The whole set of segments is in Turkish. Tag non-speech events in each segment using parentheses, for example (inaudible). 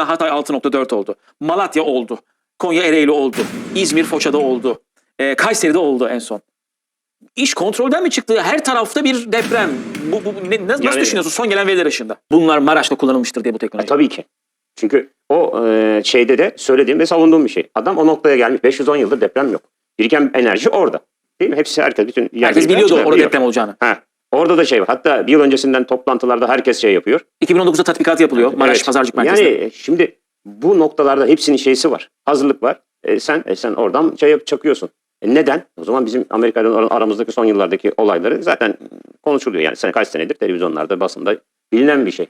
Hatay 6.4 oldu. Malatya oldu. Konya Ereğli oldu. İzmir Foça'da oldu. Ee, Kayseri'de oldu en son. İş kontrolden mi çıktı? Her tarafta bir deprem. Bu, bu, ne- nasıl Yani- düşünüyorsun son gelen veriler ışığında? Bunlar Maraş'ta kullanılmıştır diye bu E, teknoloji. tabii ki. Çünkü o e, şeyde de söylediğim ve savunduğum bir şey. Adam o noktaya gelmiş. 510 yıldır deprem yok. Biriken enerji orada. Değil mi? Hepsi herkes bütün Herkes biliyordu orada deprem olacağını. Ha. Orada da şey var. Hatta bir yıl öncesinden toplantılarda herkes şey yapıyor. 2019'da tatbikat yapılıyor. Maraş Evet. Pazarcık Merkezi'nde. Yani e, şimdi bu noktalarda hepsinin şeysi var. Hazırlık var. E, sen e, sen oradan şey yap, çakıyorsun. E, neden? O zaman bizim Amerika'dan ar- aramızdaki son yıllardaki olayları zaten konuşuluyor. Yani sen kaç senedir televizyonlarda, basında bilinen bir şey.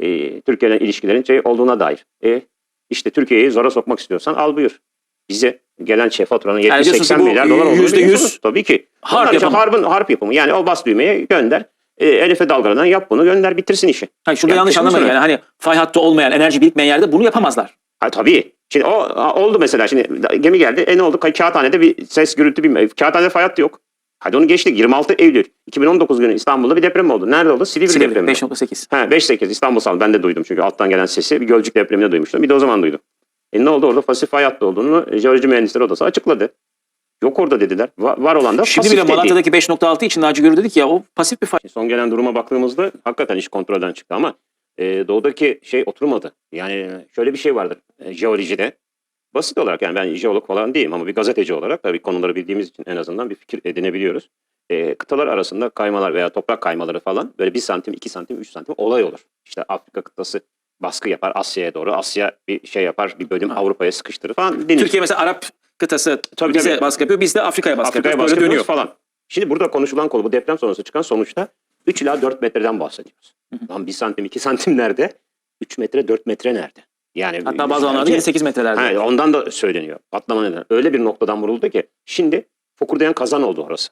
E, Türkiye'den ilişkilerin şey olduğuna dair. E, işte Türkiye'yi zora sokmak istiyorsan al buyur. Bize gelen şey faturanın Yani diyorsun ki 70-80 bu milyar dolar olduğunu yüzde yüz biliyorsunuz. Tabii ki. harp işte yapımı. harbın, harp yapımı. Yani o bas düğmeye gönder. E, Elif'e dalgalanan yap bunu gönder bitirsin işi. Hayır, şurada Yani yanlış kesinlikle. anlamayın. Yani hani fay hattı olmayan, enerji birikmeyen yerde bunu yapamazlar. Ha tabii. Şimdi o ha, oldu mesela şimdi da- gemi geldi. E ne oldu? Ka- Kağıthane'de bir ses gürültü bir Kağıthane'de fay hattı yok. Hadi onu geçtik. 26 Eylül 2019 günü İstanbul'da bir deprem oldu. Nerede oldu? Silivri, Silivri depremi. 5.8. Ha 5.8 İstanbul Sal. Ben de duydum çünkü alttan gelen sesi bir Gölcük depreminde duymuştum. Bir de o zaman duydum. E ne oldu orada? Pasif fay hattı olduğunu Jeoloji Mühendisleri Odası açıkladı. Yok orada dediler. Va- var olan da Şimdi pasif bile. Malatya'daki 5.6 için Naci Görür dedik ya o pasif bir fay. Son gelen duruma baktığımızda hakikaten iş kontrolden çıktı ama e, doğudaki şey oturmadı. Yani şöyle bir şey vardır e, jeolojide. Basit olarak yani ben jeolog falan değilim ama bir gazeteci olarak tabii konuları bildiğimiz için en azından bir fikir edinebiliyoruz. E, kıtalar arasında kaymalar veya toprak kaymaları falan böyle bir santim, iki santim, üç santim olay olur. İşte Afrika kıtası baskı yapar Asya'ya doğru. Asya bir şey yapar, bir bölüm Avrupa'ya sıkıştırır falan. denir. Türkiye mesela Arap kıtası Tabii, bize tabii. baskı yapıyor. Biz de Afrika'ya baskı Afrika'ya yapıyoruz. baskı dönüyor. falan. Şimdi burada konuşulan konu bu deprem sonrası çıkan sonuçta 3 ila 4 metreden bahsediyoruz. Lan 1 santim 2 santim nerede? 3 metre 4 metre nerede? Yani Hatta bazı alanlarda 7-8 metrelerde. Ha, ondan da söyleniyor. Patlama neden. Öyle bir noktadan vuruldu ki şimdi fokurdayan kazan oldu orası.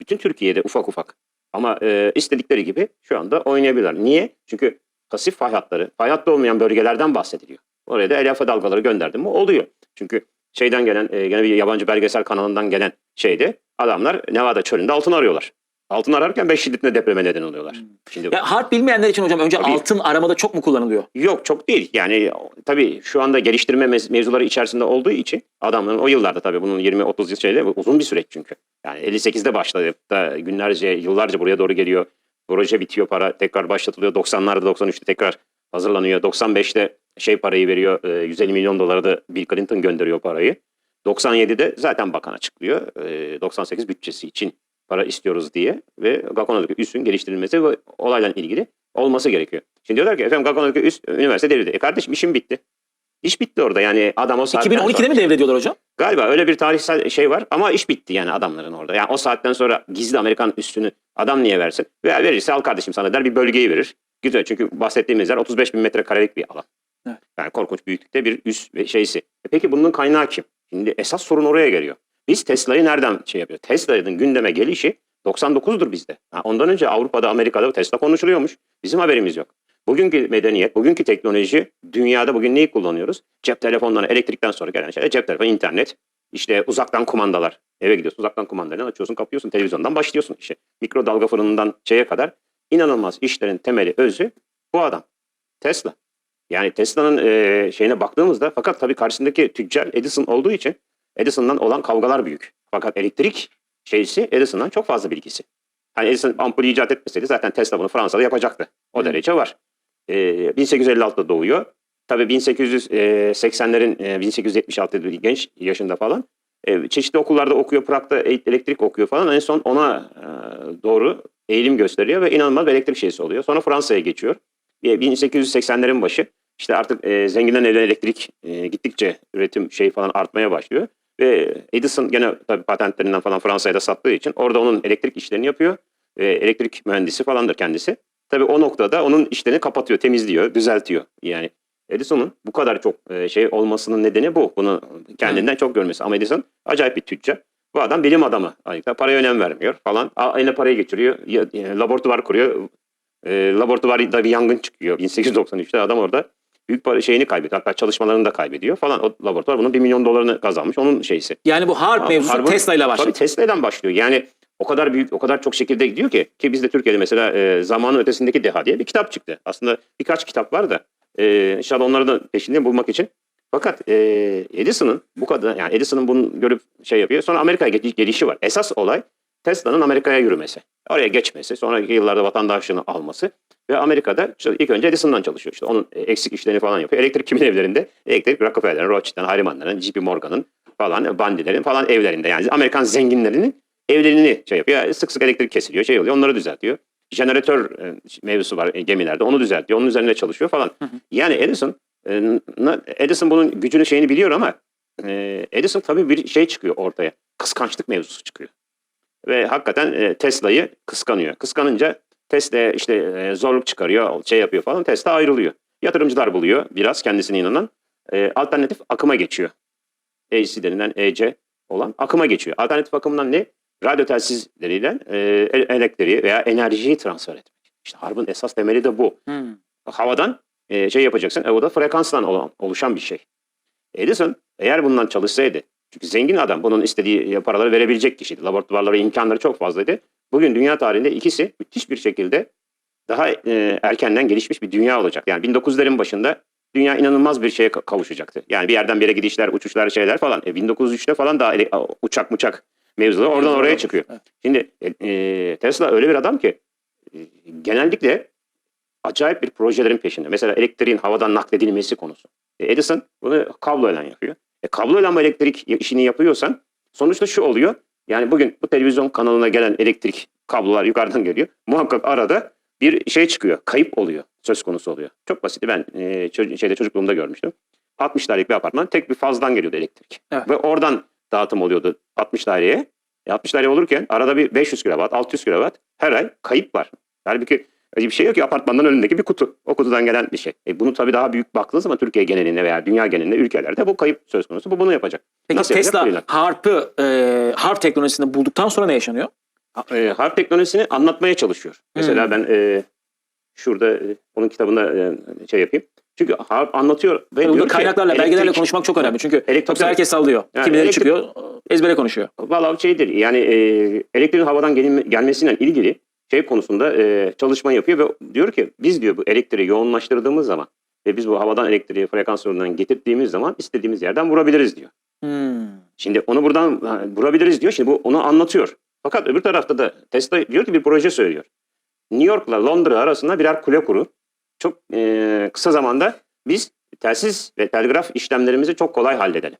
Bütün Türkiye'de ufak ufak. Ama e, istedikleri gibi şu anda oynayabilirler. Niye? Çünkü pasif fay hatları, fay hattı olmayan bölgelerden bahsediliyor. Oraya da elyaf dalgaları gönderdim mi oluyor. Çünkü şeyden gelen, e, gene bir yabancı belgesel kanalından gelen şeyde adamlar Nevada çölünde altın arıyorlar. Altın ararken 5 şiddetinde depreme neden oluyorlar. Şimdi Ya harp bilmeyenler için hocam önce Tabii. altın aramada çok mu kullanılıyor? Yok çok değil. Yani tabii şu anda geliştirme mez- mevzuları içerisinde olduğu için adamların o yıllarda tabii bunun 20-30 yıl şeyde uzun bir süreç çünkü. Yani 58'de başladı da günlerce yıllarca buraya doğru geliyor. Proje bitiyor para tekrar başlatılıyor. 90'larda 93'te tekrar hazırlanıyor. 95'te şey parayı veriyor. e, 150 milyon dolara da Bill Clinton gönderiyor parayı. 97'de zaten bakan açıklıyor. e, 98 bütçesi için para istiyoruz diye ve Gakona'daki üssün geliştirilmesi ve olayla ilgili olması gerekiyor. Şimdi diyorlar ki efendim Gakona'daki üst üniversite devrildi. E kardeşim işim bitti. İş bitti orada yani adam o saatten 2012'de sonra- mi devrediyorlar hocam? Galiba öyle bir tarihsel şey var ama iş bitti yani adamların orada. Yani o saatten sonra gizli Amerikan üstünü adam niye versin? Veya verirse al kardeşim sana der bir bölgeyi verir. Güzel çünkü bahsettiğimiz yer 35 bin metrekarelik bir alan. Evet. Yani korkunç büyüklükte bir üs ve şeysi. E peki bunun kaynağı kim? Şimdi esas sorun oraya geliyor. Biz Tesla'yı nereden şey yapıyor? Tesla'nın gündeme gelişi 99'dur bizde. Ha, ondan önce Avrupa'da, Amerika'da Tesla konuşuluyormuş. Bizim haberimiz yok. Bugünkü medeniyet, bugünkü teknoloji, dünyada bugün neyi kullanıyoruz? Cep telefonları, elektrikten sonra gelen şeyler, cep telefonu, internet, işte uzaktan kumandalar. Eve gidiyorsun, uzaktan kumandayla açıyorsun, kapıyorsun, televizyondan başlıyorsun işe. Mikrodalga fırınından şeye kadar inanılmaz işlerin temeli, özü bu adam. Tesla. Yani Tesla'nın eee, şeyine baktığımızda fakat tabii karşısındaki tüccar Edison olduğu için Edison'dan olan kavgalar büyük. Fakat elektrik şeysi Edison'dan çok fazla bilgisi. Hani Edison ampulü icat etmeseydi zaten Tesla bunu Fransa'da yapacaktı. O Hı. derece var. Ee, 1856'da doğuyor. Tabii 1880'lerin, e, 1876'da bir genç yaşında falan. E, çeşitli okullarda okuyor, Prag'da e- elektrik okuyor falan. En son ona e, doğru eğilim gösteriyor ve inanılmaz bir elektrik şeysi oluyor. Sonra Fransa'ya geçiyor. E, 1880'lerin başı. İşte artık e, zenginlerin elektrik e, gittikçe üretim şey falan artmaya başlıyor. Ve Edison gene tabii patentlerinden falan Fransa'ya da sattığı için orada onun elektrik işlerini yapıyor. Ve elektrik mühendisi falandır kendisi. Tabii o noktada onun işlerini kapatıyor, temizliyor, düzeltiyor. Yani Edison'un bu kadar çok e, şey olmasının nedeni bu. Bunu kendinden çok görmesi. Ama Edison acayip bir tüccar. Bu adam bilim adamı. Ayıkta paraya önem vermiyor falan. Eline parayı geçiriyor. e, laboratuvar kuruyor. E, laboratuvarda bir yangın çıkıyor. 1893'te adam orada büyük para şeyini kaybediyor. Hatta çalışmalarını da kaybediyor falan. O laboratuvar bunun 1 milyon dolarını kazanmış. Onun şeysi. Yani bu harp mevzusu Tesla ile başladı. Tabii Tesla'dan başlıyor. Yani o kadar büyük, o kadar çok şekilde gidiyor ki ki bizde Türkiye'de mesela e, zamanın ötesindeki deha diye bir kitap çıktı. Aslında birkaç kitap var da E, inşallah onları da peşinde bulmak için. Fakat e, Edison'ın bu kadar yani Edison'ın bunu görüp şey yapıyor. Sonra Amerika'ya gel- gelişi var. Esas olay Tesla'nın Amerika'ya yürümesi. Oraya geçmesi, sonraki yıllarda vatandaşlığını alması ve Amerika'da işte ilk önce Edison'dan çalışıyor. İşte onun eksik işlerini falan yapıyor. Elektrik kimin evlerinde? Elektrik Rockefeller'in, Rothschild'in, Harriman'ların, JP Morgan'ın falan, Bandilerin falan evlerinde. Yani Amerikan zenginlerinin evlerini şey yapıyor. Sık sık elektrik kesiliyor, şey oluyor. Onları düzeltiyor. Jeneratör e, mevzusu var e, gemilerde. Onu düzeltiyor. Onun üzerine çalışıyor falan. Yani Edison e, Edison bunun gücünü şeyini biliyor ama Edison tabii bir şey çıkıyor ortaya. Kıskançlık mevzusu çıkıyor. Ve hakikaten Tesla'yı kıskanıyor. Kıskanınca Tesla işte zorluk çıkarıyor, şey yapıyor falan. Tesla ayrılıyor. Yatırımcılar buluyor biraz kendisine inanan. Alternatif akıma geçiyor. AC denilen EC olan akıma geçiyor. Alternatif akımdan ne? Radyo telsizleriyle e, e- elektriği veya enerjiyi transfer etmek. İşte harbın esas temeli de bu Hmm. havadan e, şey yapacaksın. E, o da frekanstan olan, oluşan bir şey. Edison eğer bundan çalışsaydı, çünkü zengin adam bunun istediği paraları verebilecek kişiydi. Laboratuvarları, imkanları çok fazlaydı. Bugün dünya tarihinde ikisi müthiş bir şekilde daha e, erkenden gelişmiş bir dünya olacak. Yani 1900'lerin başında dünya inanılmaz bir şeye ka- kavuşacaktı. Yani bir yerden bir yere gidişler, uçuşlar, şeyler falan. E, 1903'te falan daha ele- uçak muçak mevzuları oradan oraya çıkıyor. Evet. Şimdi e, e, Tesla öyle bir adam ki e, genellikle acayip bir projelerin peşinde. Mesela elektriğin havadan nakledilmesi konusu. E, Edison bunu kabloyla yapıyor. E, kabloyla mı elektrik işini yapıyorsan sonuçta şu oluyor. Yani bugün bu televizyon kanalına gelen elektrik kablolar yukarıdan geliyor. Muhakkak arada bir şey çıkıyor. Kayıp oluyor. Söz konusu oluyor. Çok basit. Ben e, ço- şeyde çocukluğumda görmüştüm. 60 dairelik bir apartman tek bir fazdan geliyordu elektrik. Evet. Ve oradan dağıtım oluyordu 60 daireye. E, 60 daire olurken arada bir 500 kilowatt, 600 kilowatt her ay kayıp var. Halbuki öyle bir şey yok ki apartmandan önündeki bir kutu. O kutudan gelen bir şey. E bunu tabii daha büyük baktığınız zaman Türkiye genelinde veya dünya genelinde ülkelerde bu kayıp söz konusu. Bu bunu yapacak. Peki Nasıl yapacak? Tesla Böyle. harpı, e, harp teknolojisini bulduktan sonra ne yaşanıyor? e, harp teknolojisini anlatmaya çalışıyor. Mesela Hmm. ben e, şurada e, onun kitabında e, şey yapayım. Çünkü harp anlatıyor. Ve Burada diyor ki, kaynaklarla, elektrik- belgelerle konuşmak çok önemli. Çünkü Elektrik- yoksa herkes sallıyor. Yani Kimileri elektrik- çıkıyor, ezbere konuşuyor. Valla şeydir yani e, elektriğin havadan gelme, gelmesiyle ilgili şey konusunda e, çalışma yapıyor ve diyor ki biz diyor bu elektriği yoğunlaştırdığımız zaman ve biz bu havadan elektriği frekans yolundan getirdiğimiz zaman istediğimiz yerden vurabiliriz diyor. Hmm. Şimdi onu buradan vurabiliriz diyor. Şimdi bu onu anlatıyor. Fakat öbür tarafta da Tesla diyor ki bir proje söylüyor. New York'la Londra arasında birer kule kuru. Çok e, kısa zamanda biz telsiz ve telgraf işlemlerimizi çok kolay halledelim.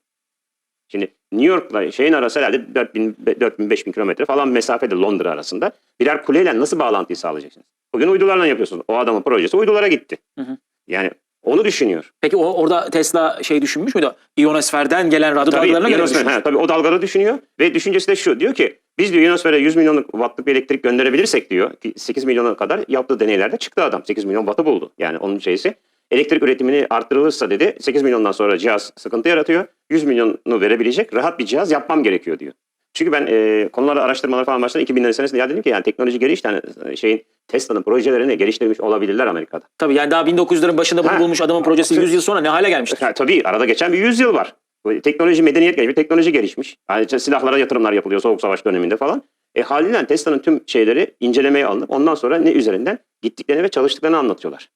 Şimdi New York'la şeyin arası herhalde 4000 4000 kilometre falan mesafede Londra arasında. Birer kuleyle nasıl bağlantıyı sağlayacaksınız? Bugün uydularla yapıyorsunuz. O adamın projesi uydulara gitti. Hı hı. Yani onu düşünüyor. Peki o orada Tesla şey düşünmüş müydü? İyonosferden gelen radyo Tabii, dalgalarına göre düşünmüş. he, tabii o dalgaları düşünüyor ve düşüncesi de şu diyor ki biz diyor ionosfere 100 milyonluk wattlık bir elektrik gönderebilirsek diyor ki 8 milyona kadar yaptığı deneylerde çıktı adam 8 milyon wattı buldu yani onun şeysi elektrik üretimini arttırılırsa dedi 8 milyondan sonra cihaz sıkıntı yaratıyor 100 milyonu verebilecek rahat bir cihaz yapmam gerekiyor diyor. Çünkü ben e, konularda araştırmalar falan başladım 2000'lerin senesinde ya dedim ki yani teknoloji gelişti hani e, şeyin Tesla'nın projelerini geliştirmiş olabilirler Amerika'da. Tabii yani daha 1900'lerin başında bunu Ha. bulmuş adamın projesi 100 yıl sonra ne hale gelmiştir? Ha, tabii arada geçen bir yüzyıl var. Teknoloji, medeniyet gelişmiş, teknoloji gelişmiş. Ayrıca silahlara yatırımlar yapılıyor Soğuk Savaş döneminde falan. E haliyle Tesla'nın tüm şeyleri incelemeye alınıp ondan sonra ne üzerinden gittiklerini ve çalıştıklarını anlatıyorlar.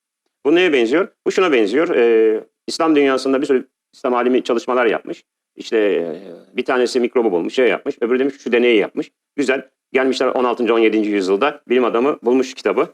Bu neye benziyor? Bu şuna benziyor. E, İslam dünyasında bir sürü İslam alimi çalışmalar yapmış. İşte e, bir tanesi mikrobu bulmuş, şey yapmış. Öbürü demiş şu deneyi yapmış. Güzel. Gelmişler 16. 17. yüzyılda bilim adamı bulmuş kitabı.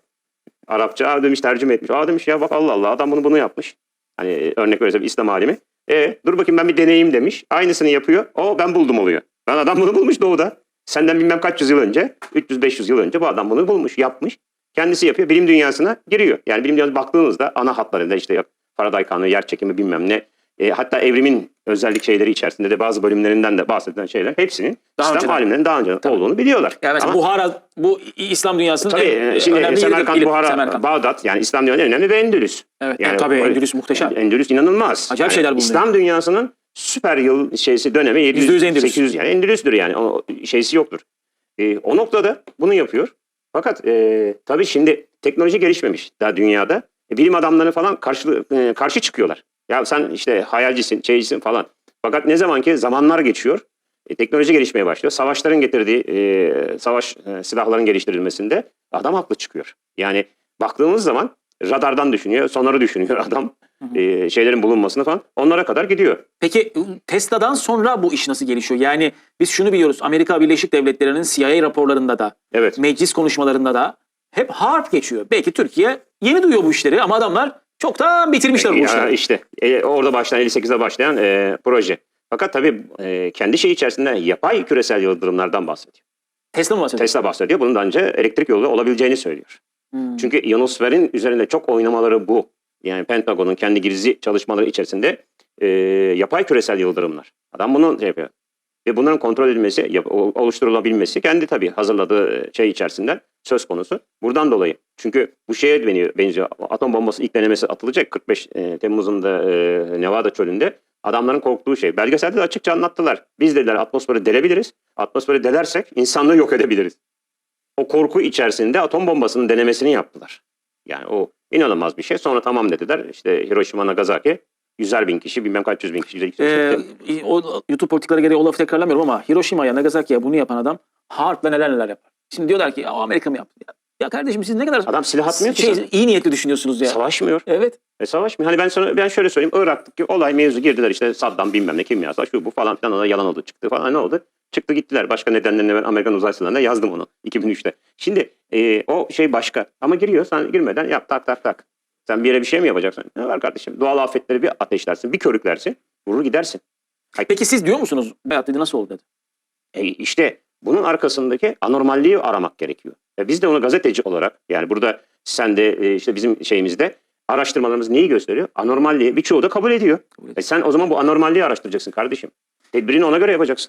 Arapça Aa demiş tercüme etmiş. Aa demiş ya bak Allah Allah adam bunu bunu yapmış. Hani örnek verirse bir İslam alimi. E dur bakayım ben bir deneyeyim demiş. Aynısını yapıyor. O ben buldum oluyor. Lan adam bunu bulmuş doğuda. Senden bilmem kaç yüzyıl önce, 300-500 yıl önce bu adam bunu bulmuş, yapmış. Kendisi yapıyor, bilim dünyasına giriyor. Yani bilim dünyasına baktığınızda ana hatlarında işte Faraday kanunu, yer çekimi bilmem ne. E, hatta evrimin özellik şeyleri içerisinde de bazı bölümlerinden de bahsedilen şeyler hepsinin Daha İslam önceden. alimlerinin daha önce Tabii. olduğunu biliyorlar. Yani mesela Ama- Buhara bu İslam dünyasının Tabii en şimdi önemli Semerkant. İlim, Buhara, Semerkant. Bağdat yani İslam dünyanın en önemli ve Endülüs. Evet, Yani tabii Endülüs muhteşem. Endülüs inanılmaz. Acayip şeyler bulunuyor. İslam dünyasının süper yıl şeysi dönemi 700, %100 Endülüs. 800 yani Endülüs'tür yani o şeysi yoktur. E, o noktada bunu yapıyor. Fakat e, tabii şimdi teknoloji gelişmemiş daha dünyada. E, bilim adamları falan karşı, e, karşı çıkıyorlar. Ya sen işte hayalcisin, şeycisin falan. Fakat ne zaman ki zamanlar geçiyor, e, teknoloji gelişmeye başlıyor. Savaşların getirdiği e, savaş e, silahların geliştirilmesinde adam haklı çıkıyor. Yani baktığımız zaman radardan düşünüyor, sonarı düşünüyor (laughs) adam. E, şeylerin bulunmasını falan. Onlara kadar gidiyor. Peki Tesla'dan sonra bu iş nasıl gelişiyor? Yani biz şunu biliyoruz. Amerika Birleşik Devletleri'nin CIA raporlarında da, Evet. meclis konuşmalarında da hep harp geçiyor. Belki Türkiye yeni duyuyor bu işleri ama adamlar çoktan bitirmişler bu işleri. işte e, orada başlayan 58'de başlayan e, proje. Fakat tabii e, kendi şey içerisinde yapay küresel yıldırımlardan bahsediyor. Tesla mı bahsediyor? Tesla bahsediyor. Bunun da önce elektrik yolu olabileceğini söylüyor. Hmm. Çünkü ionosferin üzerinde çok oynamaları bu. Yani Pentagon'un kendi gizli çalışmaları içerisinde e, yapay küresel yıldırımlar. Adam bunu şey yapıyor. Ve bunların kontrol edilmesi, oluşturulabilmesi kendi tabii hazırladığı şey içerisinden söz konusu. Buradan dolayı. Çünkü bu şeye benziyor. Atom bombası ilk denemesi atılacak 45 e, Temmuz'unda e, Nevada çölünde. Adamların korktuğu şey. Belgeselde de açıkça anlattılar. Biz dediler atmosferi delebiliriz. Atmosferi delersek insanlığı yok edebiliriz. O korku içerisinde atom bombasının denemesini yaptılar. Yani o inanılmaz bir şey. Sonra tamam dediler. İşte Hiroşima, Nagasaki yüzer bin kişi, bilmem kaç yüz bin kişi. Ee, o YouTube politikaları gereği o lafı tekrarlamıyorum ama Hiroşima'ya, Nagasaki'ye bunu yapan adam harpla neler neler yapar. Şimdi diyorlar ki "Ya Amerika mı yaptı? Ya, ya kardeşim siz ne kadar Adam silah atmıyor ki. şey, sana. iyi niyetli düşünüyorsunuz ya. Savaşmıyor. Evet. E savaşmıyor. Hani ben sana ben şöyle söyleyeyim. Irak'taki olay mevzu girdiler işte Saddam bilmem ne kimyasal şu bu falan filan ona yalan oldu çıktı falan ne oldu? Çıktı gittiler. Başka nedenlerine ben Amerikan uzay sınavında yazdım onu 2003'te. Şimdi e, o şey başka. Ama giriyor sen girmeden yap tak tak tak. Sen bir yere bir şey mi yapacaksın? Ne var kardeşim? Doğal afetleri bir ateşlersin, bir körüklersin, vurur gidersin. Peki siz diyor musunuz? Beyat dedi nasıl oldu dedi. E işte bunun arkasındaki anormalliği aramak gerekiyor. E biz de onu gazeteci olarak yani burada sen de e, işte bizim şeyimizde araştırmalarımız neyi gösteriyor? Anormalliği birçoğu da kabul ediyor. Kabul ediyor. E sen o zaman bu anormalliği araştıracaksın kardeşim. Tedbirini ona göre yapacaksın.